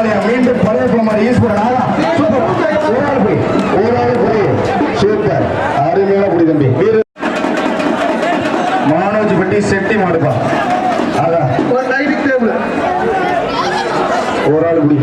குளமலையா மீண்டும் பழைய குளமலை ஈஸ்வரன் சூப்பர். ஒரு ஒரு ஆள் மனோஜ் பட்டி செட்டி மாடுப்பா. அதான். ஒரு ஆள் குடி.